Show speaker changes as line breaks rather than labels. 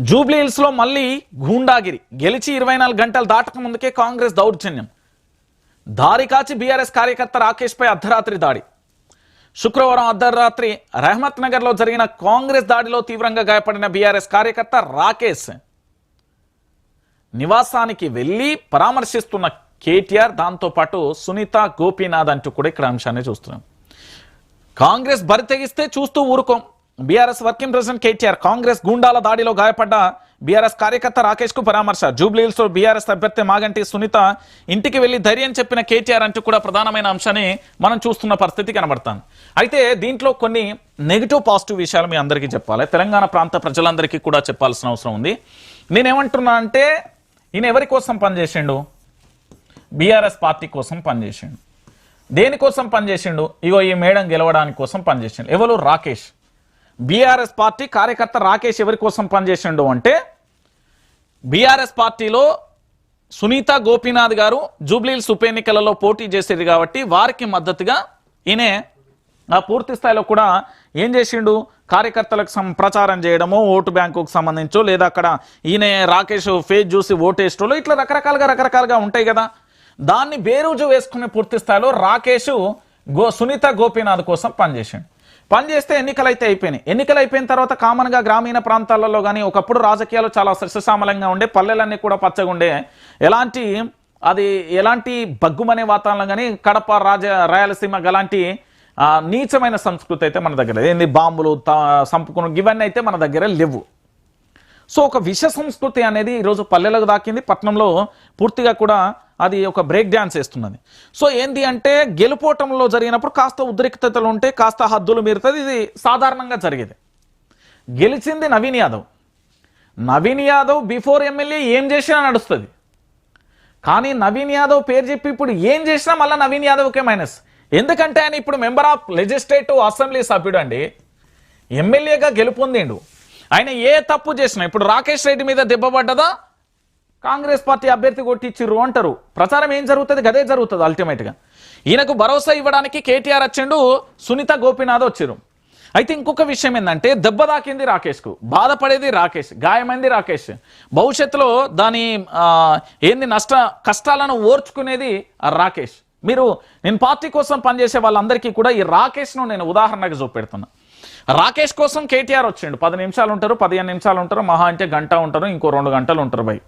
Jubilee హిల్స్లో మళ్ళీ గూండాగిరి. గెలిచి ఇరవై నాలుగు గంటలు దాటక ముందుకే కాంగ్రెస్ దౌర్జన్యం. దారి కాచి బీఆర్ఎస్ కార్యకర్త రాకేష్ పై అర్ధరాత్రి దాడి. శుక్రవారం అర్ధరాత్రి రహమత్ నగర్లో జరిగిన కాంగ్రెస్ దాడిలో తీవ్రంగా గాయపడిన బీఆర్ఎస్ కార్యకర్త రాకేష్. నివాసానికి వెళ్ళి పరామర్శిస్తున్న కేటీఆర్ దాంతోపాటు సునీత గోపీనాథ్ అంటూ కూడా ఇక్కడ అంశాన్ని చూస్తున్నాం. కాంగ్రెస్ బరి తెగిస్తే చూస్తూ ఊరుకోం. BRS working president KTR Congress గూండాల దాడిలో గాయపడ్డ బీఆర్ఎస్ కార్యకర్త రాకేష్కు పరామర్శ. జూబ్లీహిల్స్లో బీఆర్ఎస్ అభ్యర్థి మాగంటి సునీత ఇంటికి వెళ్ళి ధైర్యం చెప్పిన కేటీఆర్ అంటూ కూడా ప్రధానమైన అంశాన్ని మనం చూస్తున్న పరిస్థితి కనబడుతుంది. అయితే దీంట్లో కొన్ని నెగిటివ్ పాజిటివ్ విషయాలు మీ అందరికీ చెప్పాలి. తెలంగాణ ప్రాంత ప్రజలందరికీ కూడా చెప్పాల్సిన అవసరం ఉంది. నేనేమంటున్నా అంటే ఈయన ఎవరి కోసం పనిచేసిండు? బీఆర్ఎస్ పార్టీ కోసం పనిచేసిండు. దేనికోసం పనిచేసిండు? ఇగో ఈ మేడం గెలవడానికి కోసం పనిచేసిండు. ఎవరు? రాకేష్. బీఆర్ఎస్ పార్టీ కార్యకర్త రాకేష్ ఎవరి కోసం పనిచేసిండు అంటే బీఆర్ఎస్ పార్టీలో సునీత గోపీనాథ్ గారు జూబ్లీహిల్స్ ఉప ఎన్నికలలో పోటీ చేసేది కాబట్టి వారికి మద్దతుగా ఈయన ఆ పూర్తి స్థాయిలో కూడా ఏం చేసిండు? కార్యకర్తలకు సం ప్రచారం చేయడము ఓటు బ్యాంకుకు సంబంధించో లేదా అక్కడ ఈయన రాకేష్ ఫేజ్ చూసి ఓటేస్టోలో ఇట్లా రకరకాలుగా రకరకాలుగా ఉంటాయి కదా. దాన్ని బేరుజు వేసుకునే పూర్తి స్థాయిలో రాకేష్ గో సునీత గోపీనాథ్ కోసం పనిచేసిండు. పనిచేస్తే ఎన్నికలు అయితే అయిపోయినాయి. ఎన్నికలు అయిపోయిన తర్వాత కామన్గా గ్రామీణ ప్రాంతాలలో కానీ ఒకప్పుడు రాజకీయాలు చాలా సస్యశ్యామలంగా ఉండే పల్లెలన్నీ కూడా పచ్చగా ఉండే. ఎలాంటి అది ఎలాంటి బగ్గుమనే వాతావరణం కానీ కడప రాజ రాయలసీమ గలాంటి నీచమైన సంస్కృతి అయితే మన దగ్గర లేదు. ఏంది బాంబులు తా- సంపుకుని ఇవన్నీ అయితే మన దగ్గర లేవు. సో ఒక విష సంస్కృతి అనేది ఈరోజు పల్లెలకు దాకింది. పట్టణంలో పూర్తిగా కూడా అది ఒక బ్రేక్ డ్యాన్స్ వేస్తున్నది. సో ఏంది అంటే గెలుపోటంలో జరిగినప్పుడు కాస్త ఉద్రిక్తతలు ఉంటే కాస్త హద్దులు మీరుతుంది ఇది సాధారణంగా జరిగేది. గెలిచింది నవీన్ యాదవ్. నవీన్ యాదవ్ బిఫోర్ ఎమ్మెల్యే ఏం చేసినా నడుస్తుంది. కానీ నవీన్ యాదవ్ పేరు చెప్పి ఇప్పుడు ఏం చేసినా మళ్ళీ నవీన్ యాదవ్కే మైనస్. ఎందుకంటే ఆయన ఇప్పుడు మెంబర్ ఆఫ్ లెజిస్లేటివ్ అసెంబ్లీ సభ్యుడు అండి. ఎమ్మెల్యేగా గెలుపొందిండు. ఆయన ఏ తప్పు చేసినా ఇప్పుడు రాకేష్ రెడ్డి మీద దెబ్బపడ్డదా కాంగ్రెస్ పార్టీ అభ్యర్థి కొట్టిచ్చిర్రు అంటారు. ప్రచారం ఏం జరుగుతుంది? గదే జరుగుతుంది అల్టిమేట్గా ఈయనకు భరోసా ఇవ్వడానికి కేటీఆర్ వచ్చిండు సునీత గోపీనాథ్ వచ్చిర్రు. అయితే ఇంకొక విషయం ఏంటంటే దెబ్బ తాకింది రాకేష్కు. బాధపడేది రాకేష్ గాయమైంది రాకేష్. భవిష్యత్తులో దాని ఏంది నష్ట కష్టాలను ఓర్చుకునేది రాకేష్. మీరు నేను పార్టీ కోసం పనిచేసే వాళ్ళందరికీ కూడా ఈ రాకేష్ను నేను ఉదాహరణగా చూపెడుతున్నా. రాకేష్ కోసం కేటీఆర్ వచ్చిండు. పది నిమిషాలు ఉంటారు పదిహేను నిమిషాలు ఉంటారు మహా అంటే గంట ఉంటారు ఇంకో రెండు గంటలు ఉంటారు బై